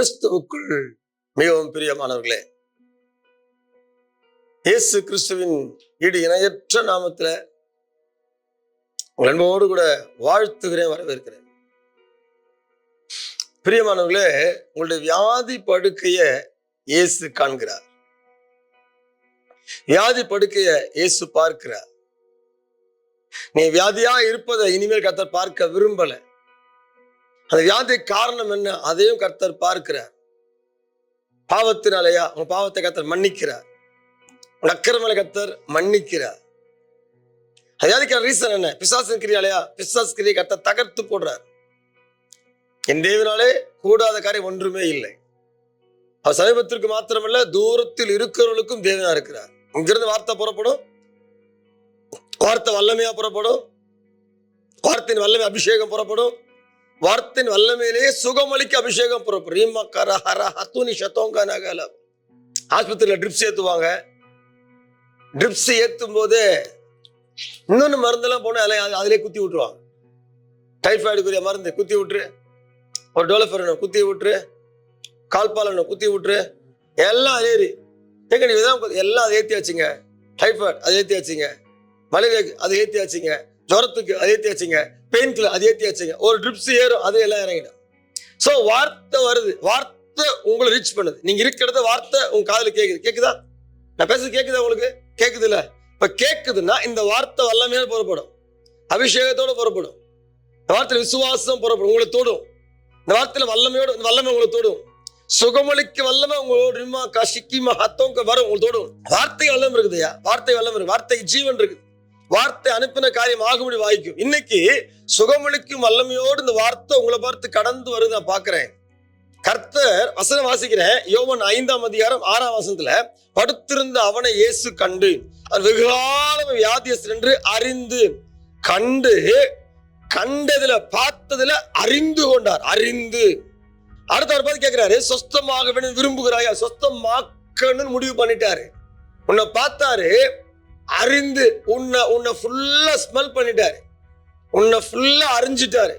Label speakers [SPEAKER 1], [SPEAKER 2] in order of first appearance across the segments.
[SPEAKER 1] கிறிஸ்துவுக்குள் மிகவும் பிரியமானவர்களே இயேசு கிறிஸ்துவின் ஈடு இணையற்ற நாமத்துல உங்கள் அன்போடு கூட வாழ்த்துகிறேன் வரவேற்கிறேன். பிரியமானவர்களே உங்களுடைய வியாதி படுக்கைய இயேசு காண்கிறார். வியாதி படுக்கைய இயேசு பார்க்கிறார். நீ வியாதியா இருப்பதை இனிமேல் கத்த பார்க்க விரும்பலை. அந்த வியாதி காரணம் என்ன? அதையும் கர்த்தர் பார்க்கிறார். பாவத்தினாலயா? உங்க பாவத்தை கர்த்தர் மன்னிக்கிறார். உங்க அக்கிரமலை கர்த்தர் மன்னிக்கிறார். அது ரீசன் என்ன பிசாசன் கிரியாலையா? பிசாஸ் கிரியை கர்த்தர் தகர்த்து போடுறார். என் தேவனாலே கூடாத காரியம் ஒன்றுமே இல்லை. அவர் சமீபத்திற்கு மாத்திரமல்ல தூரத்தில் இருக்கிறவர்களுக்கும் தேவனா இருக்கிறார். இங்கிருந்து வார்த்தை புறப்படும். வார்த்தை வல்லமையா புறப்படும். வார்த்தையின் வல்லமை அபிஷேகம் புறப்படும். வார்த்தையின் வல்லமையிலேயே சுகமளிக்க அபிஷேகம் புறப்படும் ரீமா கர ஹர ஹத்துனி சத்தோங்க நகல. ஆஸ்பத்திரியில் ட்ரிப்ஸ் ஏற்றுவாங்க ட்ரிப்ஸ் ஏற்றும் போது இன்னொன்று மருந்தெல்லாம் போனால் அதில் அதிலே குத்தி விட்டுருவாங்க. டைஃபாய்டுக்குரிய மருந்து குத்தி விட்டுரு. ஒரு டோலஃபரனை குத்தி விட்டுரு. கால்பாலனை குத்தி விட்டுரு. எல்லாம் ஏறி. ஏங்க நீங்கள் எல்லாம் அதை ஏற்றி வச்சுங்க டைஃபாய்டு அதை ஏற்றி வச்சுங்க மலேரியாக்கு அதை ஏற்றி வச்சுங்க ஜுரத்துக்கு அதே ஏற்றி பெயின் கில்லர் அதே ஏற்றி வச்சுங்க. ஒரு ட்ரிப்ஸ் ஏறும் அது எல்லாம் இறங்கிடும். ஸோ வார்த்தை வருது. வார்த்தை உங்களை ரீச் பண்ணுது. நீங்க இருக்கிறத வார்த்தை உங்க காதில் கேக்குது. கேக்குதா? நான் பேசுறது கேக்குதா உங்களுக்கு? கேக்குது இல்ல இப்ப கேக்குதுன்னா இந்த வார்த்தை வல்லமையாக புறப்படும். அபிஷேகத்தோட புறப்படும். இந்த வார்த்தையில விசுவாசம் புறப்படும். உங்களை தொடும். இந்த வார்த்தையில வல்லமையோட இந்த வல்லமை உங்களை தொடும். சுகமளிக்க வல்லமை உங்களோட ரிம்மா கஷிக்கிமா மகத்தோங்க வரும். உங்களுக்கு தொடும். வார்த்தை வல்லம் இருக்குதுயா வார்த்தை வல்லம் இருக்கு வார்த்தைக்கு ஜீவன் இருக்குது. வார்த்தை அனுப்பின காரியம் ஆகும்படி வாய்க்கும். இன்னைக்கு சுகமளிக்கும் வல்லமையோடு இந்த வார்த்தை உங்களை பார்த்து கடந்து வருது நான் பாக்குறேன் கர்த்தர் வசனம் வாசிக்கிறேன் யோவன் ஐந்தாம் அதிகாரம் ஆறாம் வசனத்துல படுத்திருந்த அவனை இயேசு கண்டு. அது வெகுகாலம் வியாதியஸ்தர் என்று அறிந்து கண்டு கண்டதுல பார்த்ததுல அறிந்து கொண்டார். அறிந்து. அடுத்த ஒரு பார்த்து கேட்கிறாரு சொஸ்தமாக வேணும் விரும்புகிறாயா? சொஸ்தமாக்கணும்னு முடிவு பண்ணிட்டாரு. உன்னை பார்த்தாரு அறிந்து உன்னை உன்னை ஃபுல்லா ஸ்மெல் பண்ணிட்டாரு. உன்னை ஃபுல்லா அறிஞ்சிட்டாரு.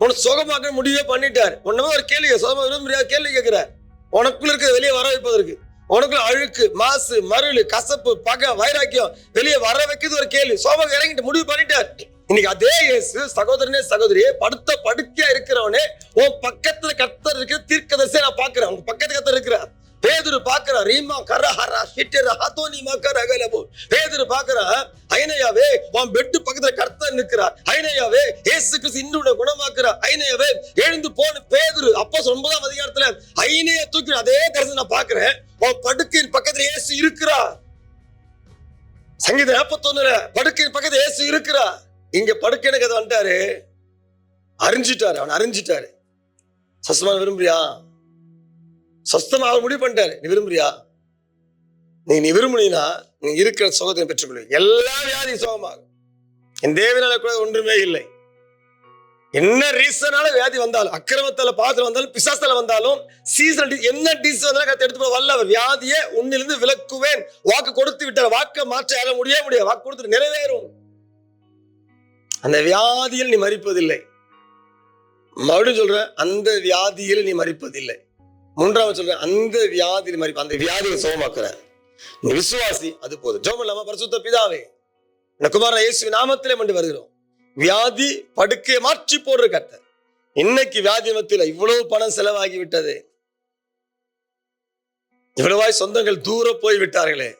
[SPEAKER 1] உன்னை சுகமாக்க முடிவே பண்ணிட்டாரு. உன்னமே ஒரு கேள்வி சுகமாக முடியாத கேள்வி கேட்கிறார். உனக்குள்ள இருக்கிற வெளியே வர வைப்பதற்கு. உனக்குள்ள அழுக்கு மாசு மருள் கசப்பு பகை வைராக்கியம் வெளியே வர வைக்கிறது ஒரு கேள்வி. சோமாக இறங்கிட்டு முடிவு பண்ணிட்டார். இன்னைக்கு அதே இயேசு சகோதரனே சகோதரியே படுத்த படுக்கையா இருக்கிறவனே உன் பக்கத்துல கத்தர் இருக்கிற தீர்க்கதரிசியை நான் பாக்குறேன் உங்க பக்கத்துல ரீமா கரஹரா சிட்டர ஹதோனி மக்கர் அகலபு. பேதர் பாக்குறா ஐனையாவே உன் பெட்டு பக்கத்துல கர்த்தர் நிற்கிறார். ஐனையாவே ஏசு கிறிஸ்து இன்று குணமாக்குறார் ஐனையாவே எழுந்து போன பேதுரு அப்போ ஒன்பதாம் அதிகாரத்துல ஐனைய தூக்கி அதே தரிசனம் நான் பாக்குறேன். உன் படுக்கையின் பக்கத்துல ஏசு இருக்கிறா சங்கீதம் நாற்பத்தொன்னுல படுக்கையின் பக்கத்துல ஏசு இருக்கிறா இங்க படுக்கைன்னு கதை வந்துட்டாரு. அறிஞ்சிட்டாரு அவன் அறிஞ்சிட்டாரு. சஸ்தமா விரும்புறியா? சஸ்தமா அவர் முடிவு பண்ணிட்டாரு. நீ விரும்புறியா? நீ நீ விரும்புனீனா நீ இருக்கிற சுகத்தை பெற்றுக்கொள்வீங்க எல்லா வியாதியும் சுகமாகும். என் தேவனால கூட ஒன்றுமே இல்லை. என்ன ரீசனால வியாதி வந்தாலும் அக்கிரமத்தில் பாத்திரம் வந்தாலும் பிசாசத்தில் வந்தாலும் சீசன் என்ன டிசீஸ் வந்தாலும் கத்தை எடுத்து போக வல்ல வியாதியை உன்னிலிருந்து விலக்குவேன். வாக்கு கொடுத்து விட்டார். வாக்கை மாற்ற யார முடிய முடியாது. வாக்கு கொடுத்து நிறைவேறும். அந்த வியாதியில் நீ மறிப்பதில்லை. மறுபடியும் சொல்றேன் அந்த வியாதியில் நீ மறிப்பதில்லை. மூன்றாவது சொல்றேன் அந்த வியாதி மாதிரி அந்த வியாதியை சுகமாக்குற நீ விசுவாசி அது போதும். ஜோம் இல்லாம பரிசுத்த பிதாவே குமார இயேசு நாமத்திலே மட்டு வருகிறோம். வியாதி படுக்கையை மாற்றி போடுற கர்த்தர். இன்னைக்கு வியாதி மத்தியில் இவ்வளவு பணம் செலவாகி விட்டது. இவ்வளவாய் சொந்தங்கள் தூர போய் விட்டார்களே.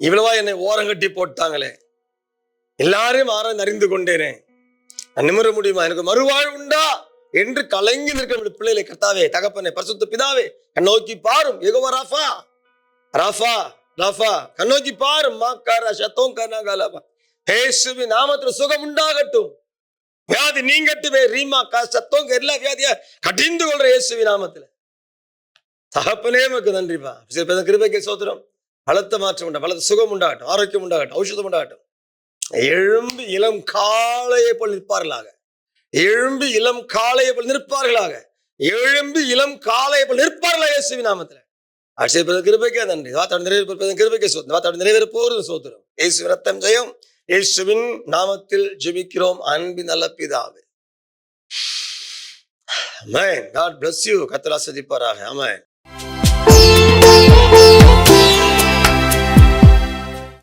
[SPEAKER 1] இவ்வளவா என்னை ஓரங்கட்டி போட்டாங்களே. எல்லாரையும் ஆற அறிந்து கொண்டேனே. நான் நிமிர முடியுமா? எனக்கு மறுவாழ்வு உண்டா? என்று கலங்கி நிற்கிற பிள்ளைகளை கர்த்தாவே தகப்பனே பரிசுத்த பிதாவே கண்ணோக்கி பாரும். எகவ ராஃபா ராஃபா ராஃபா கண்ணோக்கி பாரும். மாக்காரா சத்தோம் கர்ணாகாலாபா இயேசுவி நாமத்துல சுகம் உண்டாகட்டும். வியாதி நீங்கட்டுமே. ரீமா கா சத்தோங்க எல்லா வியாதியா கடிந்து கொள்ற இயேசுவி நாமத்துல. தகப்பனே நமக்கு நன்றிப்பா. சில கிருபைக்கு சோத்திரம் பலத்த மாற்றம் உண்டா பலத்த சுகம் உண்டாகட்டும் ஆரோக்கியம் உண்டாகட்டும் ஔஷதம் உண்டாகட்டும். எழும்பி இளம் காளையை போல் நிற்பார்களாக. எழும்பி இளம் காளையை போல் நிற்பார்களாக. எழும்பி இளம் காளையை போல் நிற்பார்களாக இயேசுவி நாமத்தில். ஆட்சியப்பத கிருபைக்கே நன்றி. வாத்தாடு நிறைவேற்பதன் கிருபைக்கே சோதனை வாத்தாடு நிறைவேற போறது சோத்திரம். இயேசு ரத்தம் ஜெயம். இயேசுவின் நாமத்தில் ஜெபிக்கிறோம் அன்பு நல்ல பிதாவே. அமேன் காட் பிளஸ் யூ கத்தர் ஆஸ்வதிப்பாராக அமேன்